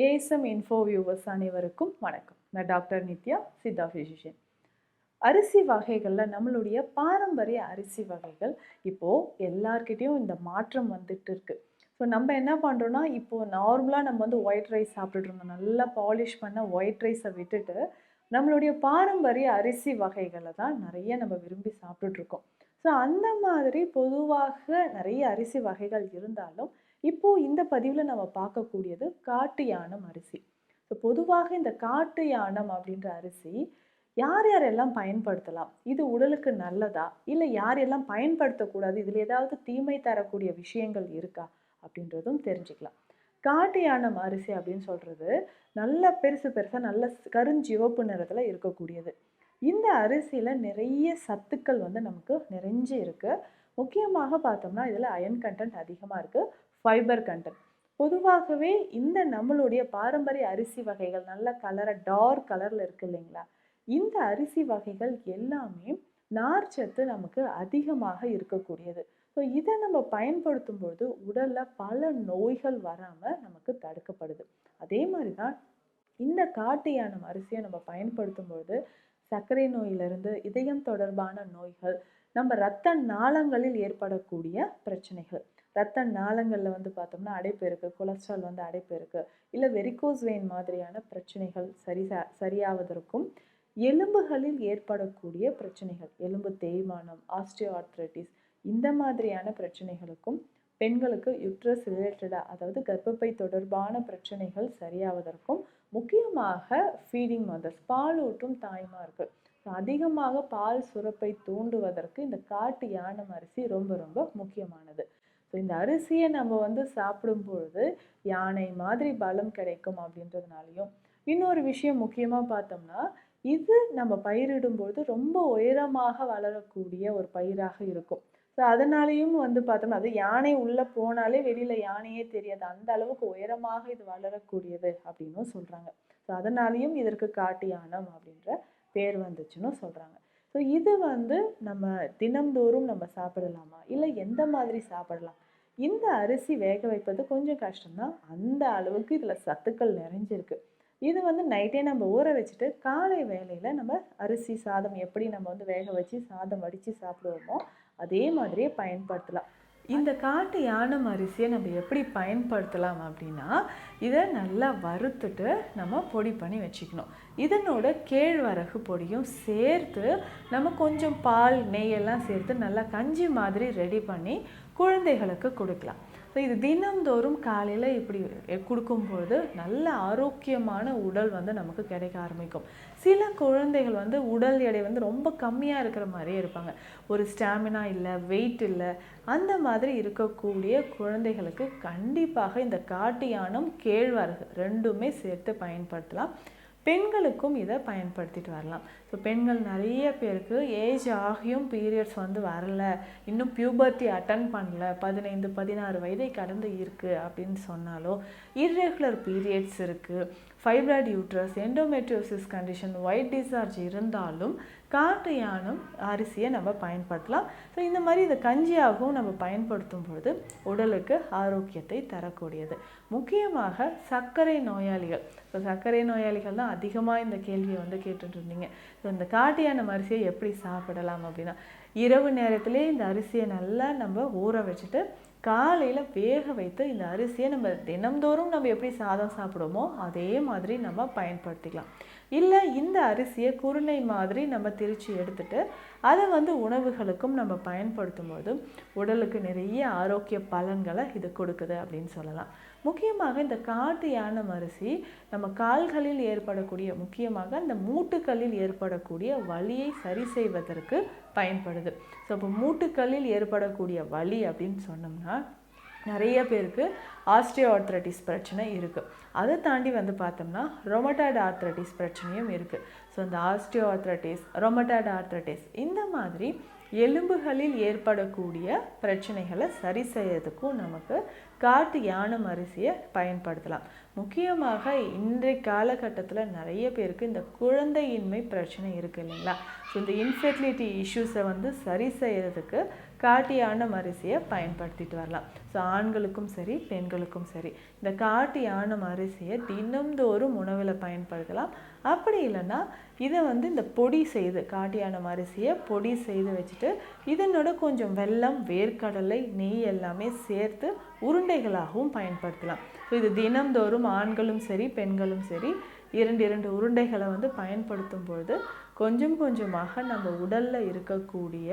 ASM info viewers அனைவருக்கும் வணக்கம். நான் டாக்டர் நித்யா சித்தா ஃபிசிஷியன் அரிசி வகைகளில் நம்மளுடைய பாரம்பரிய அரிசி வகைகள் இப்போது எல்லார்கிட்டேயும் இந்த மாற்றம் வந்துட்டு இருக்குது ஸோ நம்ம என்ன பண்ணுறோன்னா இப்போது நார்மலாக நம்ம வந்து ஒயிட் ரைஸ் சாப்பிட்டுட்டு இருந்தோம். நல்லா பாலிஷ் பண்ண ஒயிட் ரைஸை விட்டுட்டு நம்மளுடைய பாரம்பரிய அரிசி வகைகளை தான் நிறைய நம்ம விரும்பி சாப்பிட்டுட்ருக்கோம் ஸோ அந்த மாதிரி பொதுவாக நிறைய அரிசி வகைகள் இருந்தாலும் இப்போது இந்த பதிவில் நம்ம பார்க்கக்கூடியது காட்டு யானம் அரிசி. ஸோ பொதுவாக இந்த காட்டு யானம் அப்படின்ற அரிசி யார் யாரெல்லாம் பயன்படுத்தலாம்? இது உடலுக்கு நல்லதா? இல்லை யாரெல்லாம் பயன்படுத்தக்கூடாது? இதில் ஏதாவது தீமை தரக்கூடிய விஷயங்கள் இருக்கா? அப்படின்றதும் தெரிஞ்சுக்கலாம். காட்டு யானம் அரிசி அப்படின்னு சொல்கிறது நல்ல பெருசு பெருசாக நல்ல கருஞ்சிவப்பு நிறத்தில் இருக்கக்கூடியது. இந்த அரிசியில் நிறைய சத்துக்கள் வந்து நமக்கு நிறைஞ்சு இருக்குது முக்கியமாக பார்த்தோம்னா இதில் அயன் கண்டென்ட் அதிகமாக இருக்குது ஃபைபர் கண்டென்ட் பொதுவாகவே இந்த நம்மளுடைய பாரம்பரிய அரிசி வகைகள் நல்ல கலரை டார்க் கலரில் இருக்குது இல்லைங்களா? இந்த அரிசி வகைகள் எல்லாமே நார்ச்சத்து நமக்கு அதிகமாக இருக்கக்கூடியது. ஸோ இதை நம்ம பயன்படுத்தும் பொழுது உடலில் பல நோய்கள் வராமல் நமக்கு தடுக்கப்படுது. அதே மாதிரி தான் இந்த காட்டு யானம் அரிசியை நம்ம பயன்படுத்தும் பொழுது சர்க்கரை நோயிலிருந்து இதயம் தொடர்பான நோய்கள் நம்ம இரத்த நாளங்களில் ஏற்படக்கூடிய பிரச்சனைகள். இரத்த நாளங்களில் வந்து பார்த்தோம்னா அடைப்பு இருக்குது கொலஸ்ட்ரால் வந்து அடைப்பு இருக்குது இல்லை வெரிகோஸ் வெயின் மாதிரியான பிரச்சனைகள் சரி சரியாவதற்கும் எலும்புகளில் ஏற்படக்கூடிய பிரச்சனைகள் எலும்பு தேய்மானம் ஆஸ்டியோ ஆர்த்ரைட்டிஸ் இந்த மாதிரியான பிரச்சனைகளுக்கும் பெண்களுக்கு யுட்ரஸ் ரிலேட்டடாக அதாவது கர்ப்பப்பை தொடர்பான பிரச்சனைகள் சரியாவதற்கும் முக்கியமாக ஃபீடிங் மதர்ஸ் பாலூட்டும் தாய்மார்கள். அதிகமாக பால் சுரப்பை தூண்டுவதற்கு இந்த காட்டு யானம் அரிசி ரொம்ப ரொம்ப முக்கியமானது. ஸோ இந்த அரிசியை நம்ம வந்து சாப்பிடும் பொழுது யானை மாதிரி பலம் கிடைக்கும் அப்படின்றதுனாலையும். இன்னொரு விஷயம் முக்கியமாக பார்த்தோம்னா இது நம்ம பயிரிடும்பொழுது ரொம்ப உயரமாக வளரக்கூடிய ஒரு பயிராக இருக்கும். ஸோ அதனாலேயும் வந்து பார்த்தோம்னா அது யானை உள்ளே போனாலே வெளியில் யானையே தெரியாது. அந்த அளவுக்கு உயரமாக இது வளரக்கூடியது அப்படின்னும் சொல்கிறாங்க ஸோ அதனாலேயும் இதற்கு காட்டு யானம் அப்படின்ற பேர் வந்துச்சுன்னு சொல்கிறாங்க ஸோ இது வந்து நம்ம தினம்தோறும் நம்ம சாப்பிடலாமா? இல்லை எந்த மாதிரி சாப்பிடலாம்? இந்த அரிசி வேக வைப்பது கொஞ்சம் கஷ்டம்தான். அந்த அளவுக்கு இதில் சத்துக்கள் நிறைஞ்சிருக்கு. இது வந்து நைட்டே நம்ம ஊற வச்சுட்டு காலை வேலையில் நம்ம அரிசி சாதம் எப்படி நம்ம வந்து வேக வச்சு சாதம் வடித்து சாப்பிடுவோமோ அதே மாதிரியே பயன்படுத்தலாம். இந்த காட்டு யானம் அரிசியை நம்ம எப்படி பயன்படுத்தலாம் அப்படின்னா இதை நல்லா வறுத்துட்டு நம்ம பொடி பண்ணி வச்சுக்கணும். இதனோட கேழ்வரகு பொடியும் சேர்த்து நம்ம கொஞ்சம் பால் நெய்யெல்லாம் சேர்த்து நல்லா கஞ்சி மாதிரி ரெடி பண்ணி குழந்தைகளுக்கு கொடுக்கலாம். ஸோ இது தினம்தோறும் காலையில் இப்படி கொடுக்கும்போது நல்ல ஆரோக்கியமான உடல் வந்து நமக்கு கிடைக்க ஆரம்பிக்கும். சில குழந்தைகள் வந்து உடல் எடை வந்து ரொம்ப கம்மியாக இருக்கிற மாதிரியே இருப்பாங்க. ஒரு ஸ்டாமினா இல்லை வெயிட் இல்லை அந்த மாதிரி இருக்கக்கூடிய குழந்தைகளுக்கு கண்டிப்பாக இந்த காட்டு யானம் கேழ்வரகு ரெண்டுமே சேர்த்து பயன்படுத்தலாம். பெண்களுக்கும் இதை பயன்படுத்திட்டு வரலாம். ஸோ பெண்கள் நிறைய பேருக்கு ஏஜ் ஆகியும் பீரியட்ஸ் வந்து வரல. இன்னும் பியூபர்ட்டி அட்டன் பண்ணல. பதினைந்து பதினாறு வயதை கடந்து இருக்குது அப்படின்னு சொன்னாலோ இர்ரெகுலர் பீரியட்ஸ் இருக்குது fibroid uterus endometriosis condition white discharge இருந்தாலும் காட்டு யானம் அரிசியை நம்ம பயன்படுத்தலாம். ஸோ இந்த மாதிரி இந்த கஞ்சியாகவும் நம்ம பயன்படுத்தும் பொழுது உடலுக்கு ஆரோக்கியத்தை தரக்கூடியது. முக்கியமாக சர்க்கரை நோயாளிகள். ஸோ சர்க்கரை நோயாளிகள் தான் அதிகமாக இந்த கேள்வியை வந்து கேட்டுட்ருந்தீங்க ஸோ இந்த காட்டு யானம் அரிசியை எப்படி சாப்பிடலாம் அப்படின்னா இரவு நேரத்திலே இந்த அரிசியை நல்லா நம்ம ஊற வச்சுட்டு காலையில் வேக வைத்து இந்த அரிசியை நம்ம தினம்தோறும் நம்ம எப்படி சாதம் சாப்பிடுவோமோ அதே மாதிரி நம்ம பயன்படுத்திக்கலாம். இல்லை இந்த அரிசியை குருணை மாதிரி நம்ம திரித்து எடுத்துட்டு அதை வந்து உணவுகளுக்கும் நம்ம பயன்படுத்தும் போது உடலுக்கு நிறைய ஆரோக்கிய பலன்களை இது கொடுக்குது அப்படின்னு சொல்லலாம். முக்கியமாக இந்த காட்டு யானம் அரிசி நம்ம கால்களில் ஏற்படக்கூடிய முக்கியமாக அந்த மூட்டுக்களில் ஏற்படக்கூடிய வலியை சரி செய்வதற்கு பயன்படுது. ஸோ இப்போ மூட்டுக்களில் ஏற்படக்கூடிய வலி அப்படின்னு சொன்னோம்னா நிறைய பேருக்கு ஆஸ்டியோ ஆர்த்ரட்டிஸ் பிரச்சனை இருக்குது அதை தாண்டி வந்து பார்த்தோம்னா ரொமட்டாய்டு ஆர்த்ரட்டிஸ் பிரச்சனையும் இருக்குது ஸோ இந்த ஆஸ்டியோ ஆர்த்ரட்டிஸ் ரொமட்டாய்டு ஆர்த்ரட்டிஸ் இந்த மாதிரி எலும்புகளில் ஏற்படக்கூடிய பிரச்சனைகளை சரி செய்யறதுக்கும் நமக்கு காட்டு யானம் அரிசியை பயன்படுத்தலாம். முக்கியமாக இன்றைய காலகட்டத்தில் நிறைய பேருக்கு இந்த குழந்தையின்மை பிரச்சனை இருக்குது இல்லைங்களா? ஸோ இந்த இன்ஃபெர்டிலிட்டி இஷ்யூஸை வந்து சரி செய்கிறதுக்கு காட்டியான அரிசியை பயன்படுத்திட்டு வரலாம். ஸோ ஆண்களுக்கும் சரி பெண்களுக்கும் சரி இந்த காட்டியான அரிசியை தினம்தோறும் உணவில் பயன்படுத்தலாம். அப்படி இல்லைன்னா இதை வந்து இந்த பொடி செய்து காட்டியான அரிசியை பொடி செய்து வச்சுட்டு இதனோட கொஞ்சம் வெல்லம் வேர்க்கடலை நெய் எல்லாமே சேர்த்து உருண்டைகளாகவும் பயன்படுத்தலாம். ஸோ இது தினம்தோறும் ஆண்களும் சரி பெண்களும் சரி இரண்டு இரண்டு உருண்டைகளை வந்து பயன்படுத்தும் பொழுது கொஞ்சம் கொஞ்சமாக நம்ம உடலில் இருக்கக்கூடிய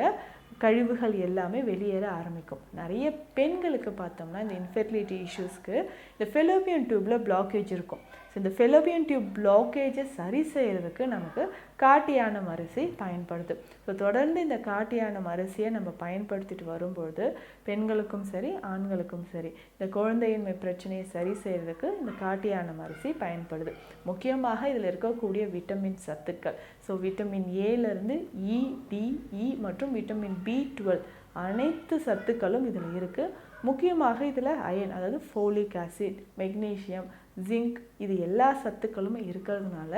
கழிவுகள் எல்லாமே வெளியேற ஆரம்பிக்கும். நிறைய பெண்களுக்கு பார்த்தோம்னா இந்த இன்ஃபெர்டிலிட்டி இஷ்யூஸ்க்கு இந்த ஃபெலோபியன் டியூப்பில் பிளாக்கேஜ் இருக்கும். ஸோ இந்த ஃபெலோபியன் டியூப் பிளாக்கேஜை சரி செய்கிறதுக்கு நமக்கு காட்டியானம் அரிசி பயன்படுது. ஸோ தொடர்ந்து இந்த காட்டியானம் அரிசியை நம்ம பயன்படுத்திட்டு வரும்பொழுது பெண்களுக்கும் சரி ஆண்களுக்கும் சரி இந்த குழந்தையின்மை பிரச்சனையை சரி செய்கிறதுக்கு இந்த காட்டியானம் அரிசி பயன்படுது. முக்கியமாக இதில் இருக்கக்கூடிய விட்டமின் சத்துக்கள். ஸோ விட் விட்டமின் ஏலேருந்து இ டி இ மற்றும் விட்டமின் பி டுவெல் அனைத்து சத்துக்களும் இதில் இருக்குது முக்கியமாக இதில் அயன் அதாவது ஃபோலிக் ஆசிட் மெக்னீஷியம் ஜிங்க் இது எல்லா சத்துக்களும் இருக்கிறதுனால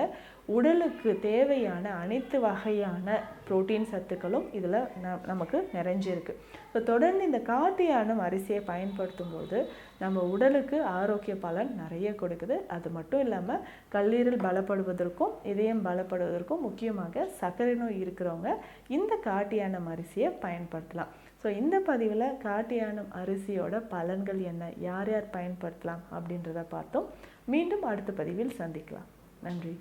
உடலுக்கு தேவையான அனைத்து வகையான புரோட்டீன் சத்துக்களும் இதில் ந நமக்கு நிறைஞ்சிருக்கு. ஸோ தொடர்ந்து இந்த காட்டியானம் அரிசியை பயன்படுத்தும் போது நம்ம உடலுக்கு ஆரோக்கிய பலன் நிறைய கொடுக்குது. அது மட்டும் இல்லாமல் கல்லீரல் பலப்படுவதற்கும் இதயம் பலப்படுவதற்கும் முக்கியமாக சர்க்கரை நோய் இருக்கிறவங்க இந்த காட்டியானம் அரிசியை பயன்படுத்தலாம். ஸோ இந்த பதிவில் காட்டியானம் அரிசியோட பலன்கள் என்ன? யார் யார் பயன்படுத்தலாம் அப்படின்றத பார்த்தோம். மீண்டும் அடுத்த பதிவில் சந்திக்கலாம். நன்றி.